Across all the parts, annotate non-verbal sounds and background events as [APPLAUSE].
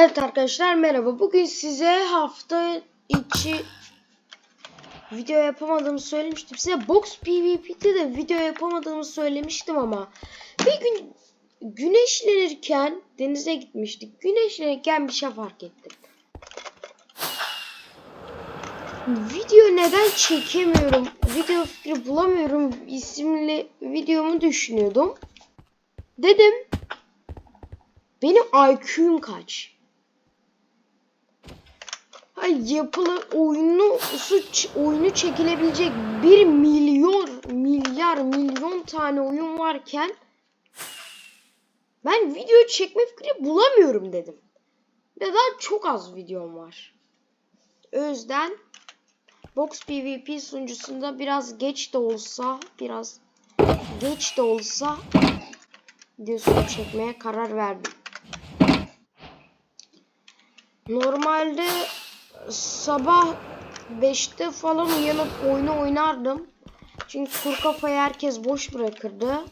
Evet arkadaşlar merhaba. Bugün size hafta içi video yapamadığımı söylemiştim. Size Box PvP'de de video yapamadığımı söylemiştim ama bir gün güneşlenirken denize gitmiştik. Güneşlenirken bir şey fark ettim. Video neden çekemiyorum? Video fikri bulamıyorum isimli videomu düşünüyordum. Dedim benim IQ'm kaç? Yapılı oyunu suç oyunu çekilebilecek 1 milyon milyar milyon tane oyun varken ben video çekme fikri bulamıyorum dedim. Ve daha çok az videom var. O yüzden Box PvP sunucusunda biraz geç de olsa biraz geç de olsa videosunu çekmeye karar verdim. Normalde sabah 5'te falan uyanıp oyunu oynardım. Çünkü kur kafayı herkes boş bırakırdı.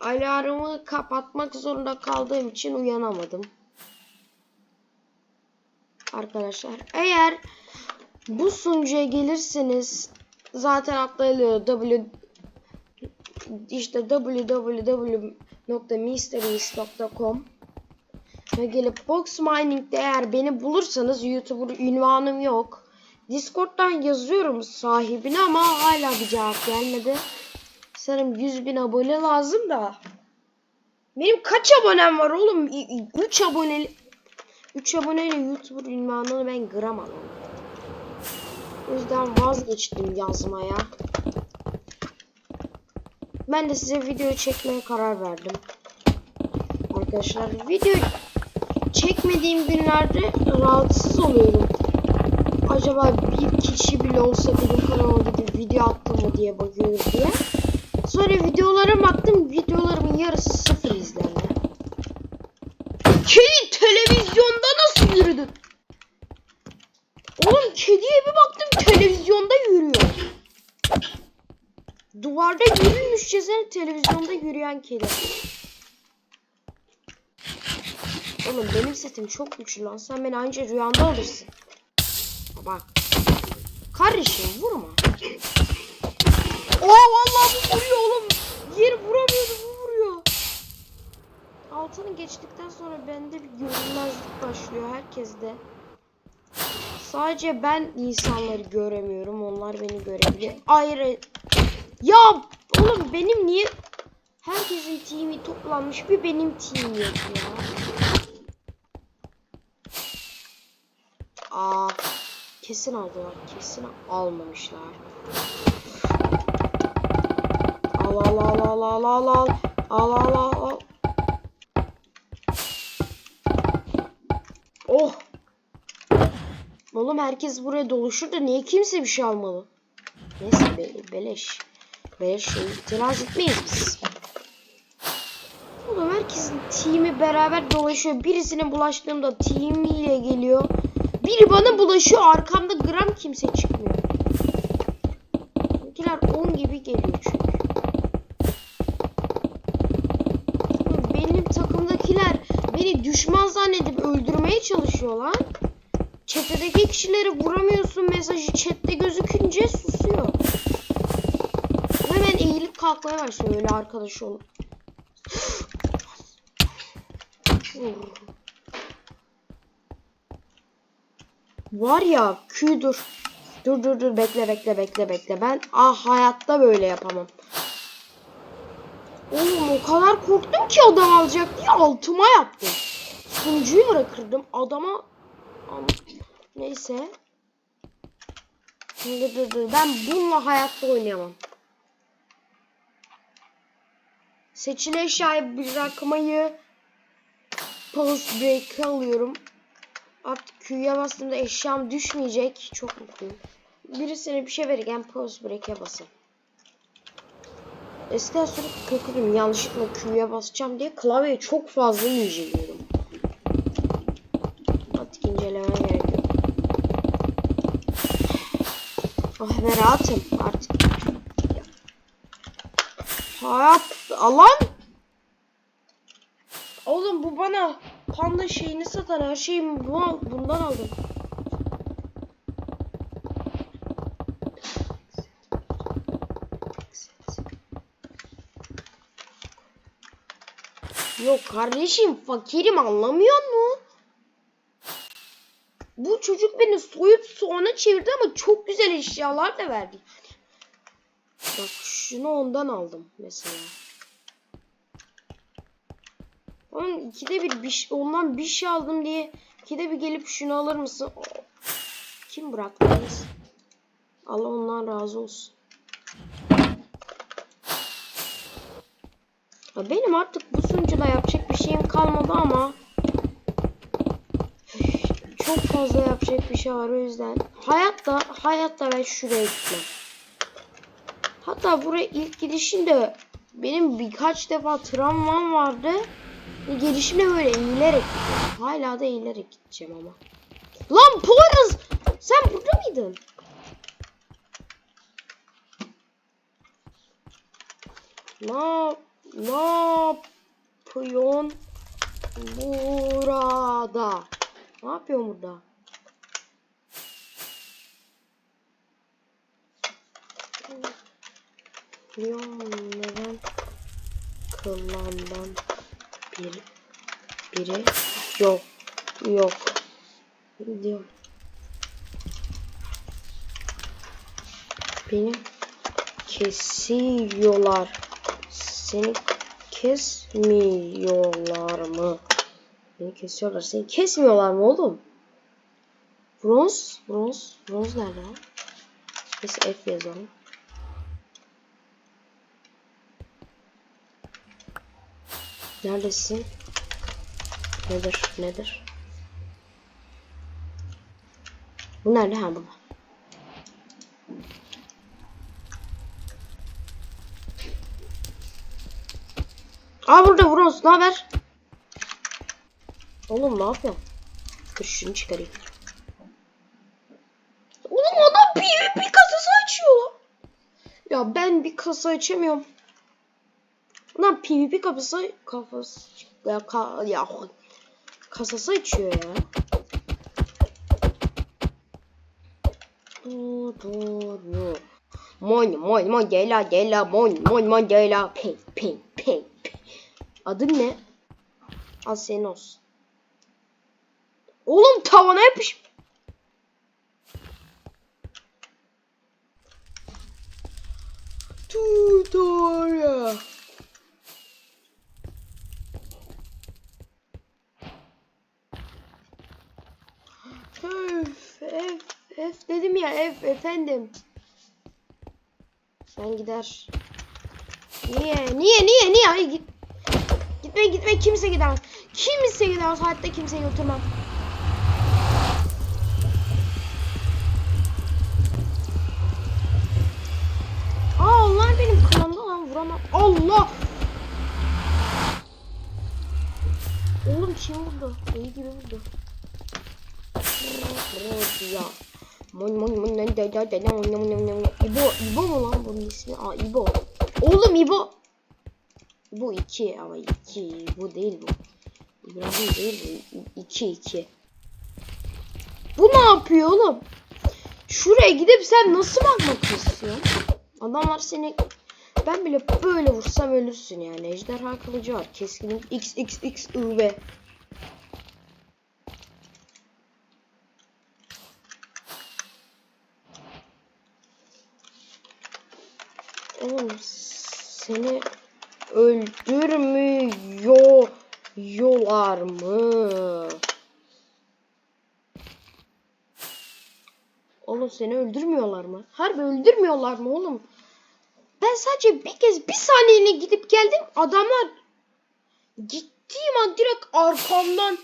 Alarmı kapatmak zorunda kaldığım için uyanamadım. Arkadaşlar eğer bu sunucuya gelirseniz zaten atlayılıyor w işte www.mysteries.com ve gelip Box Mining'de eğer beni bulursanız YouTuber ünvanım yok. Discord'dan yazıyorum sahibine ama hala bir cevap gelmedi. Sanırım 100 bin abone lazım da. Benim kaç abonem var oğlum? 3 abone 3 aboneyle YouTuber ünvanını ben gram. O yüzden vazgeçtim yazmaya. Ben de size video çekmeye karar verdim. Arkadaşlar video çekmediğim günlerde rahatsız oluyorum. Acaba bir kişi bile olsa benim kanalıma gidip video attım mı diye bakıyorum diye. Sonra videolara baktım videolarımın yarısı sıfır izlenme. Kedi televizyonda nasıl yürüdün? Oğlum kediye bir baktım televizyonda yürüyor. Duvarda yürümüşçesine televizyonda yürüyen kedi. Oğlum benim setim çok güçlü lan. Sen beni anca rüyanda alırsın. Bak. Kardeşim vurma. Oo vallahi bu vuruyor oğlum. Yer vuramıyordu bu vuruyor. Altını geçtikten sonra bende bir görünmezlik başlıyor herkeste. Sadece ben insanları göremiyorum. Onlar beni görebiliyor. Ayrı. Ya oğlum benim niye herkesin team'i toplanmış bir benim team yok ya. Aa, kesin aldılar. Kesin almamışlar. Al al al al al al al al al al al. Oh. Oğlum herkes buraya doluşur da niye kimse bir şey almalı? Neyse be, beleş. Beleş şey itiraz etmeyiz biz. Oğlum herkesin team'i beraber dolaşıyor. Birisine bulaştığımda team'iyle geliyor. Biri bana bulaşıyor. Arkamda gram kimse çıkmıyor. Bizimkiler 10 gibi geliyor çünkü. Benim takımdakiler beni düşman zannedip öldürmeye çalışıyorlar. Çetedeki kişileri vuramıyorsun mesajı chatte gözükünce susuyor. Ve ben eğilip kalkmaya başlıyorum öyle arkadaş olup. [GASPS] Var ya Q dur. Dur dur bekle bekle bekle bekle. Ben ah hayatta böyle yapamam. Oğlum o kadar korktum ki adam alacak diye altıma yaptım. Sunucuyu bırakırdım adama. Neyse. Dur dur dur ben bununla hayatta oynayamam. Seçili eşyayı bırakmayı pause break alıyorum. Artık Q'ya bastığımda eşyam düşmeyecek. Çok mutluyum. Birisine bir şey verirken pause break'e basın. Eskiden sürekli korkuyordum yanlışlıkla Q'ya basacağım diye klavyeyi çok fazla inceliyorum. Artık inceleme gerek yok. Oh be rahatım artık. Hayat alan. Oğlum bu bana panda şeyini satan her şeyi bu, bundan aldım. Yok kardeşim fakirim anlamıyor mu? Bu çocuk beni soyup soğana çevirdi ama çok güzel eşyalar da verdi. Bak şunu ondan aldım mesela. Onun ikide bir, bir ondan bir şey aldım diye ikide bir gelip şunu alır mısın? Kim bıraktı? Allah ondan razı olsun. Ya benim artık bu sunucuda yapacak bir şeyim kalmadı ama çok fazla yapacak bir şey var o yüzden hayatta hayatta ben şuraya gitmem. Hatta buraya ilk gidişimde benim birkaç defa travmam vardı. Gelişimde böyle eğilerek. Hala da eğilerek gideceğim ama. Lan Poyraz! Sen burada mıydın? Ne, ne yapıyorsun burada? Ne yapıyorsun burada? Biliyorum neden klandan bir biri yok yok diyor. Beni kesiyorlar. Seni kesmiyorlar mı? Beni kesiyorlar. Seni kesmiyorlar mı oğlum? Bronz? Bronz? Bronz nerede? Neyse F yazalım. Neredesin? Nedir? Nedir? Bu nerede? Ha burada. Aa burada bronz. Ne haber? Oğlum ne yapıyorsun? Dur şunu çıkarayım. Oğlum adam bir, bir kasası açıyor. Ya ben bir kasa açamıyorum. Lan PvP kapısı kafası ya, ka, ya kasası açıyor ya. Du. Mon mon mon gela gela mon mon mon gela ping ping ping. Adın ne? Asenos. Oğlum tavana yapış. Tutorial. Öf, F, F dedim ya F efendim. Sen gider. Niye? Niye? Niye? Niye? Hayır git. Gitme gitme kimse gidemez. Kimse gidemez. Hayatta kimseyi götürmem. Aa onlar benim klanımda lan vuramam. Allah! Oğlum kim vurdu? İyi gibi vurdu. Ya. Mon mon mon ne de de de mon mon mon mon İbo İbo mu lan bunun ismi? Aa İbo. Oğlum İbo. Bu iki ama iki bu değil bu. İbrahim değil bu. İki iki. Bu ne yapıyor oğlum? Şuraya gidip sen nasıl bakmak istiyorsun? Adamlar seni ben bile böyle vursam ölürsün yani. Ejderha kılıcı var. Keskin x x x I V. Oğlum seni öldürmüyorlar mı? Oğlum seni öldürmüyorlar mı? Harbi öldürmüyorlar mı oğlum? Ben sadece bir kez bir saniyene gidip geldim. Adamlar gittiğim an direkt arkamdan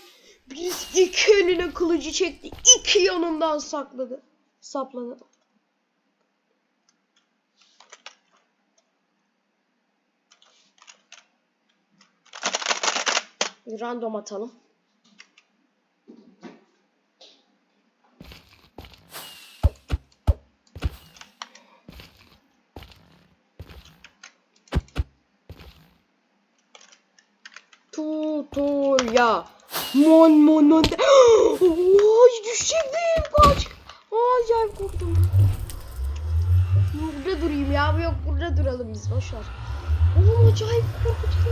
birisi iki eline kılıcı çekti. iki yanımdan sakladı. Sapladı. Random atalım. Tutuya. Mon mon mon. Oy düşecektim kaç. Ay acayip korktum. Burada durayım ya. Yok burada duralım biz boş ver. Oğlum acayip korkutucu.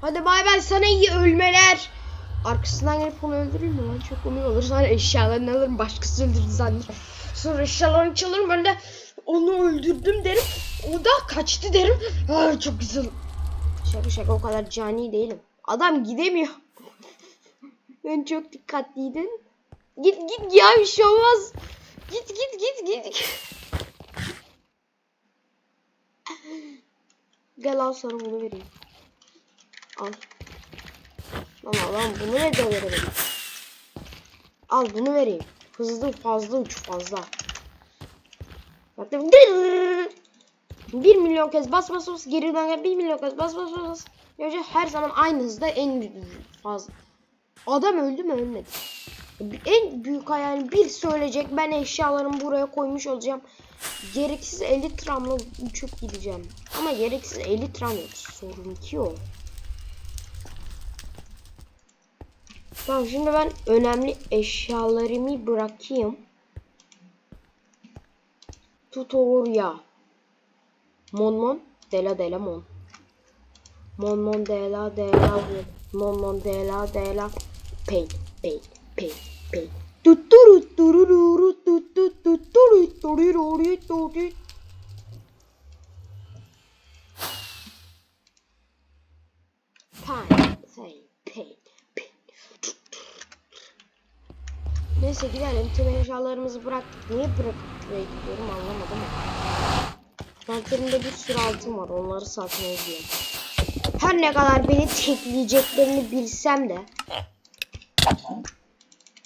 Hadi bay bay sana iyi ölmeler. Arkasından gelip onu öldüreyim mi lan? Çok komik olur. Sonra eşyalarını alırım. Başkası öldürdü zanneder. Sonra eşyalarını çalarım. Ben de onu öldürdüm derim. O da kaçtı derim. Aa, çok güzel. Şaka şaka o kadar cani değilim. Adam gidemiyor. ben çok dikkatliydim. Git git ya bir şey olmaz. Git git git git. Gel al sana bunu vereyim. Al. Ama lan bunu ne de verelim. Al bunu vereyim. Hızlı fazla uç fazla. 1 milyon kez bas bas bas geriden gel 1 milyon kez bas bas bas. Önce her zaman aynı hızda en fazla. Adam öldü mü ölmedi. En büyük hayalim bir söyleyecek ben eşyalarımı buraya koymuş olacağım. Gereksiz 50 tramla uçup gideceğim. Ama gereksiz 50 tram yok. Sorun ki o. Tamam şimdi ben önemli eşyalarımı bırakayım. Tutoria. Mon mon dela dela mon. Mon mon dela dela mon. Mon dela dela pain pain pain pain. Tuturu tururu tutu tuturu tuturu. Pain Neyse gidelim. Tüm eşyalarımızı bıraktık. Niye bırakıp buraya gidiyorum anlamadım. Enterimde bir sürü altın var. Onları satmaya gidiyorum. Her ne kadar beni tekleyeceklerini bilsem de.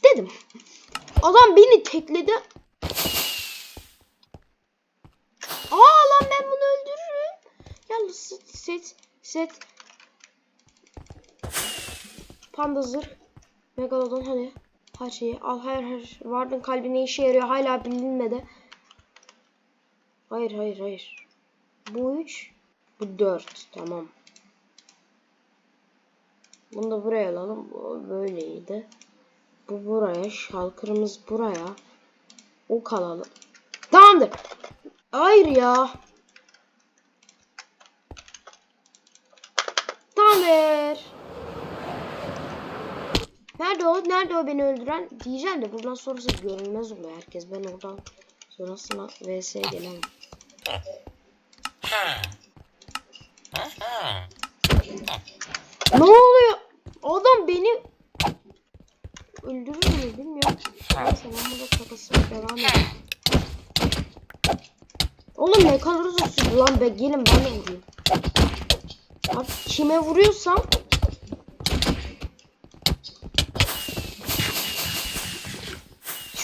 Dedim. Adam beni tekledi. Aa lan ben bunu öldürürüm. Yalnız set set set. Panda zırh. Megalodon hani her şeyi al her her vardın kalbine işe yarıyor hala bilinmedi. Hayır hayır hayır. Bu 3 bu 4 tamam. Bunu da buraya alalım. Bu böyleydi. Bu buraya şalkırımız buraya. Ok alalım. Tamamdır. Hayır ya. Tamamdır. Nerede o? Nerede o beni öldüren? Diyeceğim de buradan sonrası görünmez oluyor herkes. Ben oradan sonrasına vs'ye gelemem. ne oluyor? Adam beni öldürür mü bilmiyorum. Neyse ben burada takasına devam edeyim. Oğlum ne kadar uzun lan be gelin de vurayım. Abi kime vuruyorsam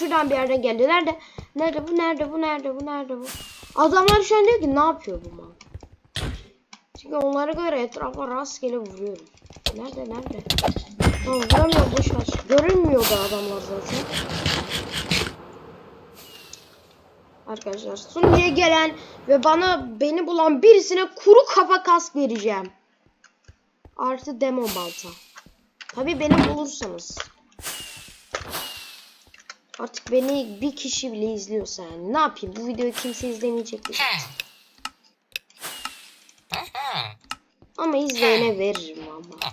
Şuradan bir yerden geldi. Nerede? Nerede bu? Nerede bu? Nerede bu? Nerede bu? Adamlar şu an diyor ki ne yapıyor bu mal? Çünkü onlara göre etrafa rastgele vuruyorum. Nerede? Nerede? Tamam vuramıyorum boş ver. Görünmüyordu adamlar zaten. Arkadaşlar sunucuya gelen ve bana beni bulan birisine kuru kafa kask vereceğim. Artı demo balta. Tabi beni bulursanız. Artık beni bir kişi bile izliyorsa yani. Ne yapayım? Bu videoyu kimse izlemeyecek. Ama izleyene veririm ama.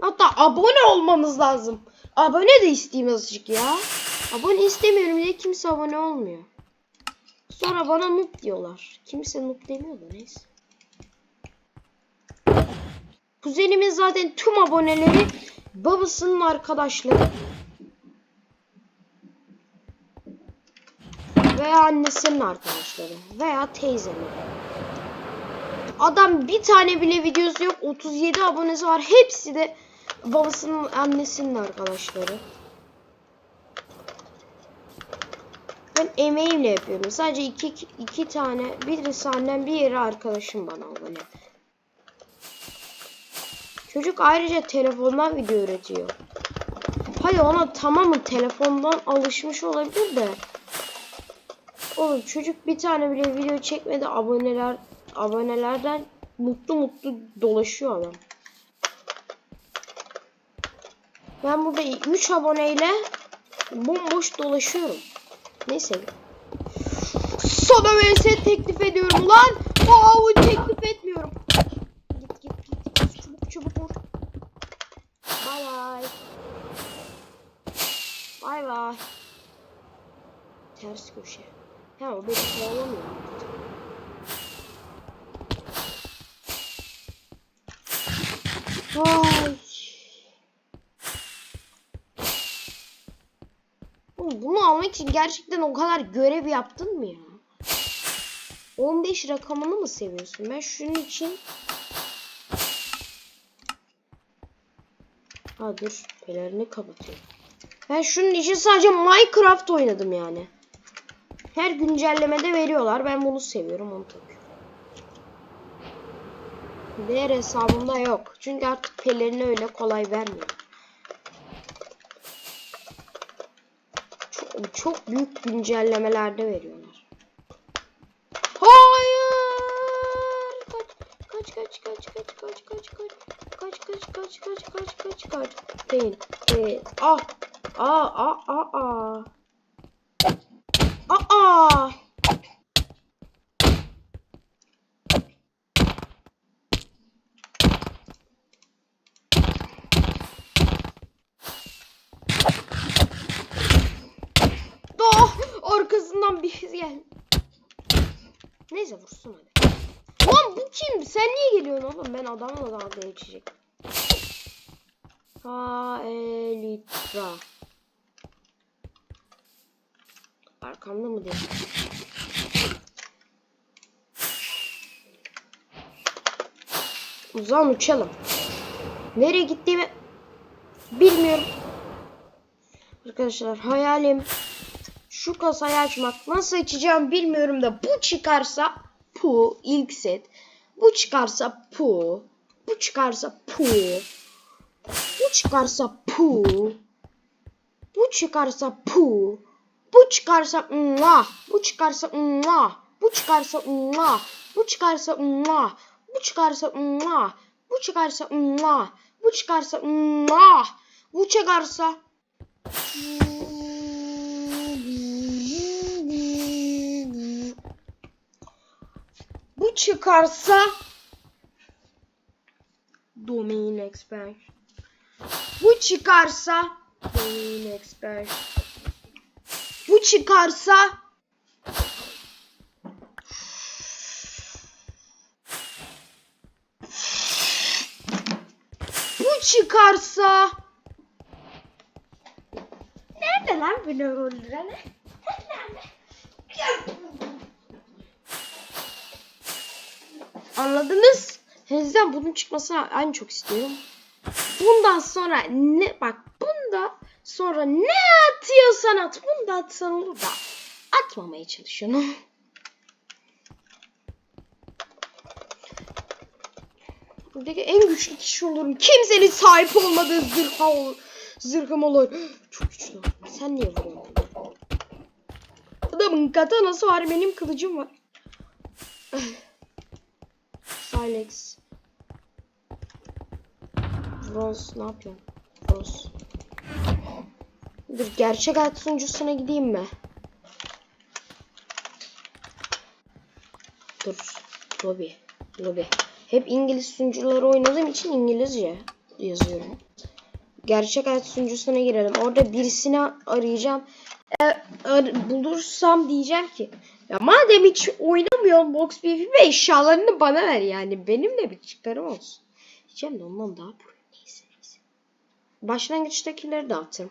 Hatta abone olmanız lazım. Abone de isteyeyim azıcık ya. Abone istemiyorum diye kimse abone olmuyor. Sonra bana noob diyorlar. Kimse noob demiyor da neyse. Kuzenimin zaten tüm aboneleri babasının arkadaşları. Veya annesinin arkadaşları. Veya teyzemin. Adam bir tane bile videosu yok. 37 abonesi var. Hepsi de babasının annesinin arkadaşları. Ben emeğimle yapıyorum. Sadece iki, iki tane birisi annem bir yeri arkadaşım bana abone. Çocuk ayrıca telefondan video üretiyor. Hayır ona tamamı telefondan alışmış olabilir de. Oğlum çocuk bir tane bile video çekmedi aboneler abonelerden mutlu mutlu dolaşıyor adam. Ben burada 3 aboneyle bomboş dolaşıyorum. Neyse. Sana vs teklif ediyorum ulan. Aa teklif etmiyorum. Git git git. git. Çabuk çabuk vur. Bay bay. Bay bay. Ters köşe. Ha o beni kovalamıyor. Vay. Oğlum Bunu almak için gerçekten o kadar görev yaptın mı ya? 15 rakamını mı seviyorsun? Ben şunun için... Ha dur. Pelerini kapatayım. Ben şunun için sadece Minecraft oynadım yani. Her güncellemede veriyorlar. Ben bunu seviyorum. Onu takıyorum. Diğer hesabımda yok. Çünkü artık pelerini öyle kolay vermiyor. Çok, çok büyük güncellemelerde veriyorlar. Hayır! Kaç kaç kaç kaç kaç kaç kaç kaç kaç kaç kaç kaç kaç kaç değil değil ah aa aa aa aa aa Oh, arkasından bir geldi. Neyse vursun hadi. Lan bu kim? Sen niye geliyorsun oğlum? Ben adamla dalga geçecek. Ha elitra. Arkamda mı değil? O zaman uçalım. Nereye gittiğimi bilmiyorum. Arkadaşlar hayalim şu kasayı açmak. Nasıl açacağım bilmiyorum da bu çıkarsa pu ilk set. Bu çıkarsa pu. Bu çıkarsa pu. Bu çıkarsa pu. Bu çıkarsa pu. Bu çıkarsa mua. Bu çıkarsa mua. Bu çıkarsa mua. Bu çıkarsa mua. Bu çıkarsa mua. Bu çıkarsa mua. Bu çıkarsa mua. Bu çıkarsa Bu çıkarsa domain expansion. Bu çıkarsa domain expansion. Çıkarsa Bu çıkarsa Nerede lan nöronlar? Nerede? Anladınız? Hezden bunun çıkmasını en çok istiyorum. Bundan sonra ne bak bunda sonra ne atıyorsan at. Bunu da atsan olur da atmamaya çalış onu. Buradaki en güçlü kişi olurum. Kimsenin sahip olmadığı zırha olur. Zırhım olur. [GASPS] Çok güçlü. Sen niye vuruyorsun? Adamın katanası var. Benim kılıcım var. [SIGHS] Silex. Rose ne yapıyorsun? Rose. Dur gerçek hayat sunucusuna gideyim mi? Dur. Lobby. Lobby. Hep İngiliz sunucuları oynadığım için İngilizce yazıyorum. Gerçek hayat sunucusuna girelim. Orada birisini arayacağım. E, ar- bulursam diyeceğim ki ya madem hiç oynamıyorum Box PvP eşyalarını bana ver yani. Benim de bir çıkarım olsun. Diyeceğim de ondan daha pro. Neyse neyse. Başlangıçtakileri dağıtırım.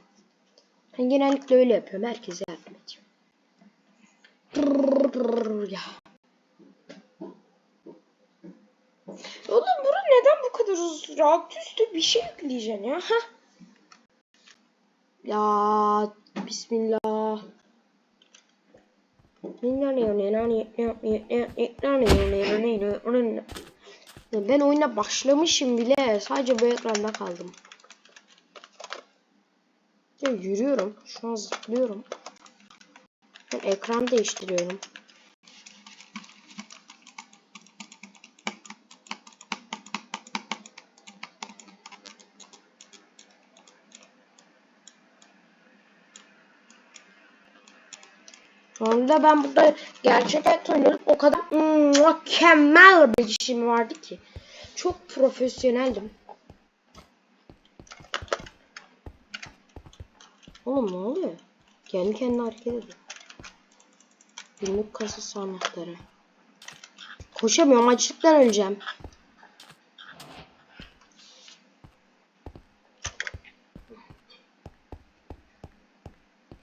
Ben genellikle öyle yapıyorum. Herkese yardım ediyorum. Ya. Oğlum bura neden bu kadar uzun? Alt üstü bir şey yükleyeceksin ya. Hah. Ya Bismillah. Ben oyuna başlamışım bile. Sadece bu ekranda kaldım. Ya yürüyorum. Şu an zıplıyorum. Ben ekran değiştiriyorum. Anda ben burada gerçek hayat oynuyorum. O kadar mükemmel bir işim vardı ki. Çok profesyoneldim. Oğlum ne oluyor? Kendi kendine hareket ediyor. Günlük kasası anahtarı. Koşamıyorum açlıktan öleceğim.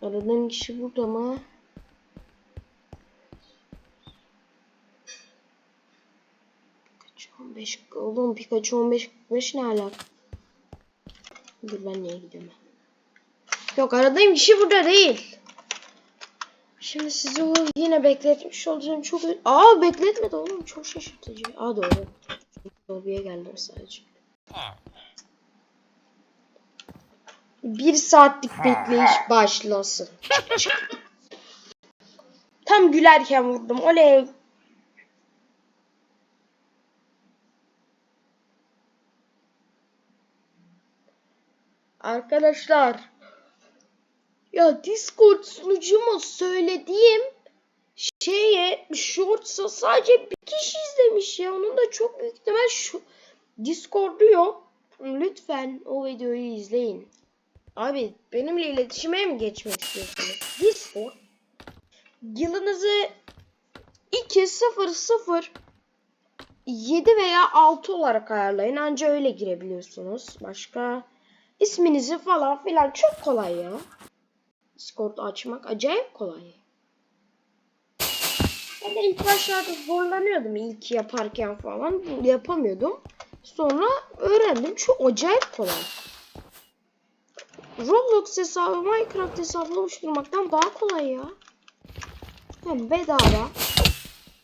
Aradığım kişi burada mı? Pikachu 15 oğlum Pikachu 15 45 ne alaka? Dur ben niye gidiyorum? Yok aradığım kişi burada değil. Şimdi sizi yine bekletmiş olacağım çok Aa bekletmedi oğlum çok şaşırtıcı. Aa doğru. Lobiye geldim sadece. Bir saatlik bekleyiş başlasın. Tam gülerken vurdum. Oley. Arkadaşlar ya Discord sunucuma söylediğim şeye shorts'a sadece bir kişi izlemiş ya. Onun da çok büyük ihtimal şu Discord'u yok. Lütfen o videoyu izleyin. Abi benimle iletişime mi geçmek istiyorsunuz? Discord yılınızı 2 0 0 7 veya 6 olarak ayarlayın. Anca öyle girebiliyorsunuz. Başka isminizi falan filan çok kolay ya. Discord açmak acayip kolay. Ben de ilk başlarda zorlanıyordum ilk yaparken falan. Yapamıyordum. Sonra öğrendim. Çok acayip kolay. Roblox hesabı Minecraft hesabı oluşturmaktan daha kolay ya. Hem bedava.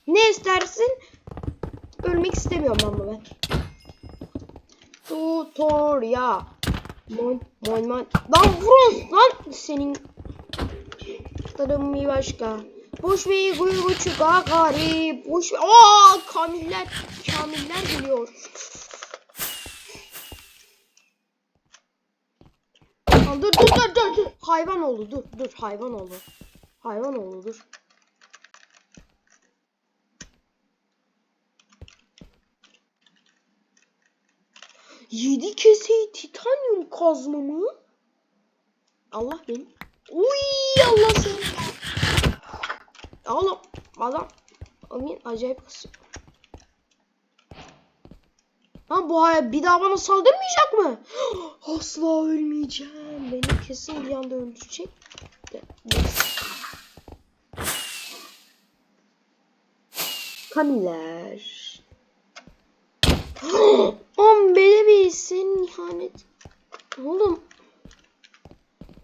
Ne istersin? Ölmek istemiyorum ama ben. Tutorial. Mon mon mon. Lan vurun lan senin. Tadım bir başka. Boş ver kuyruğu gari. Boş ver. Aa kamiller. Kamiller geliyor. Dur dur dur dur dur. Hayvan oldu dur dur hayvan oldu. Hayvan oldu dur. Yedi kese titanyum kazma mı? Allah beni. Uy Allah. Oğlum adam Amin acayip kasıyor. Lan bu hayat bir daha bana saldırmayacak mı? [GASPS] Asla ölmeyeceğim. Beni kesin bir anda öldürecek. De- neyse. Kamiller. [GASPS] Oğlum beni bir sen ihanet. Oğlum.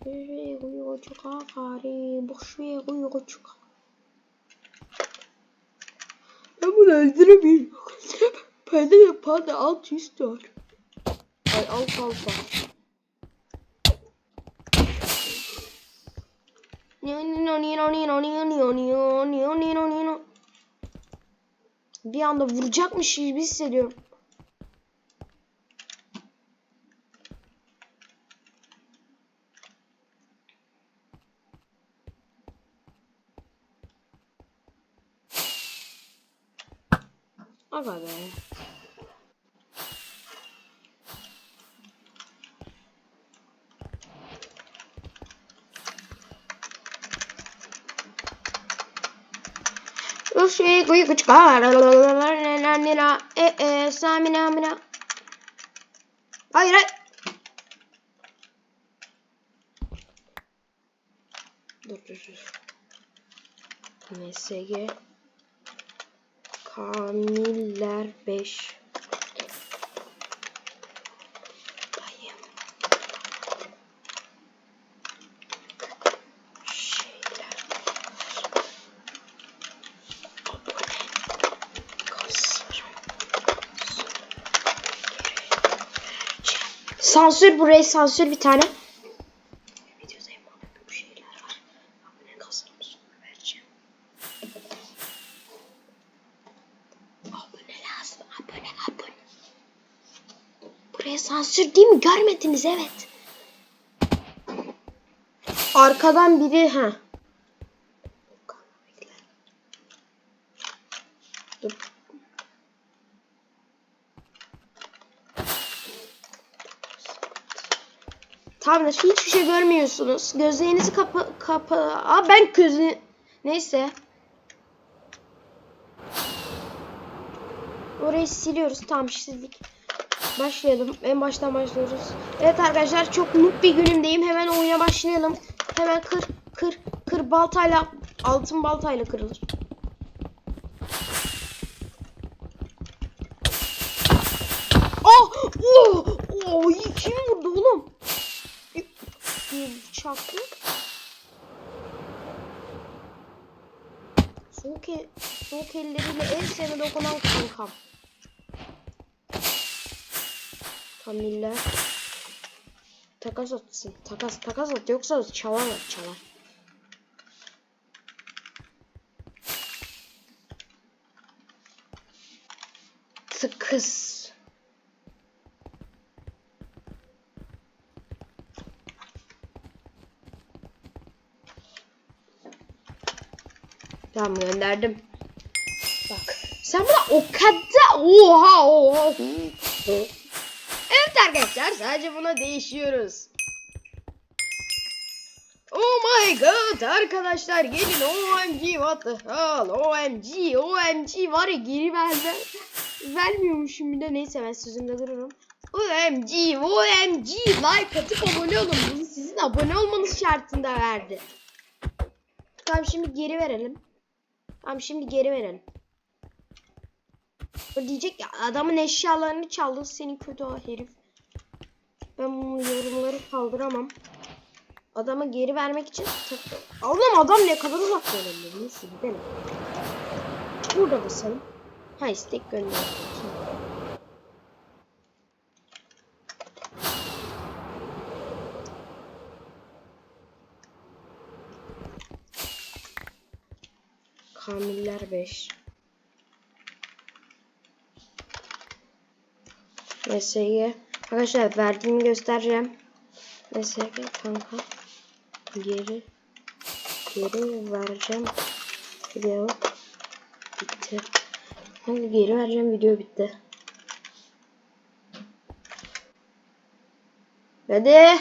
Boş ver kuyruğu gari. Boş ver kuyruğu Ben bunu öldüremiyorum. [LAUGHS] Bende de panda alt üst var. Ay alt alfa. Bir anda vuracakmış gibi hissediyorum. Aga be. Uşi kuyu kuçka nila e e samina mina Hayır hayır. Dur dur dur. MSG Kamiller 5 Dayım Şeyler Abone Kasırım Sansür burayı sansür bir tane Videodayım abi bu şeyler var Abone kasırım sonra vereceğim Abone lazım. Abone abone. Mi? Görmediniz evet. Arkadan biri ha. Dur. Tamam hiçbir şey görmüyorsunuz. Gözlerinizi kapa kapa. Aa ben gözü neyse. Orayı siliyoruz. Tamam sildik. Başlayalım. En baştan başlıyoruz. Evet arkadaşlar çok noob bir günümdeyim. Hemen oyuna başlayalım. Hemen kır kır kır baltayla altın baltayla kırılır. Oh! Oh! Oh! Kim vurdu oğlum? Bir, bıçaklı. Soğuk, el, soğuk elleriyle el seni dokunan kankam. Kamiller. Takas atsın. Takas takas at yoksa çalar çalar. Tıkız. Tamam gönderdim. Bak. Sen buna o kadar oha oha. Evet arkadaşlar sadece buna değişiyoruz. Oh my god arkadaşlar gelin OMG what the hell OMG OMG var ya geri vermem. Vermiyormuşum bir de neyse ben sözümde dururum. OMG OMG like atıp abone olun. Bunu sizin abone olmanız şartında verdi. Tamam şimdi geri verelim. Tamam şimdi geri verelim. O diyecek ya adamın eşyalarını çaldı senin kötü o herif. Ben bu yorumları kaldıramam. Adama geri vermek için Oğlum adam ne kadar uzak gönderdi. Neyse gidelim. Burada basalım. Ha istek gönder. Kamiller 5. MSG. Arkadaşlar verdiğimi göstereceğim. MSG kanka. Geri. Geri vereceğim. Video bitti. Kanka geri vereceğim video bitti. Hadi.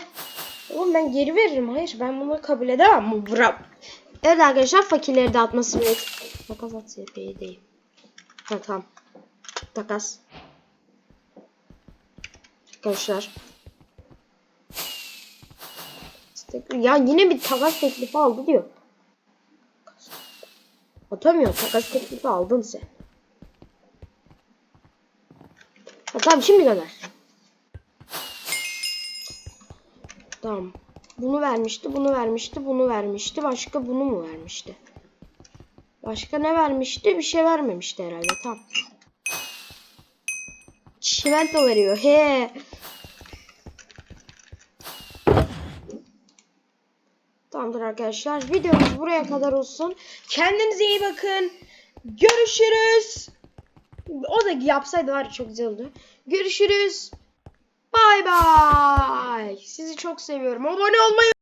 Oğlum ben geri veririm. Hayır ben bunu kabul edemem. Bırak. Evet arkadaşlar fakirleri dağıtması bir Takas at SP'yi değil. Ha tamam. Takas. Arkadaşlar. Ya yine bir takas teklifi aldı diyor. Atamıyor. Takas teklifi aldın sen. Ha, tamam şimdi gönder. Tamam. Bunu vermişti, bunu vermişti, bunu vermişti. Başka bunu mu vermişti? Başka ne vermişti? Bir şey vermemişti herhalde. Tamam. Çimento veriyor. He. Tamamdır arkadaşlar. Videomuz buraya kadar olsun. Kendinize iyi bakın. Görüşürüz. O da yapsaydı var çok güzel oldu. Görüşürüz. Bay bay. Sizi çok seviyorum. Abone olmayı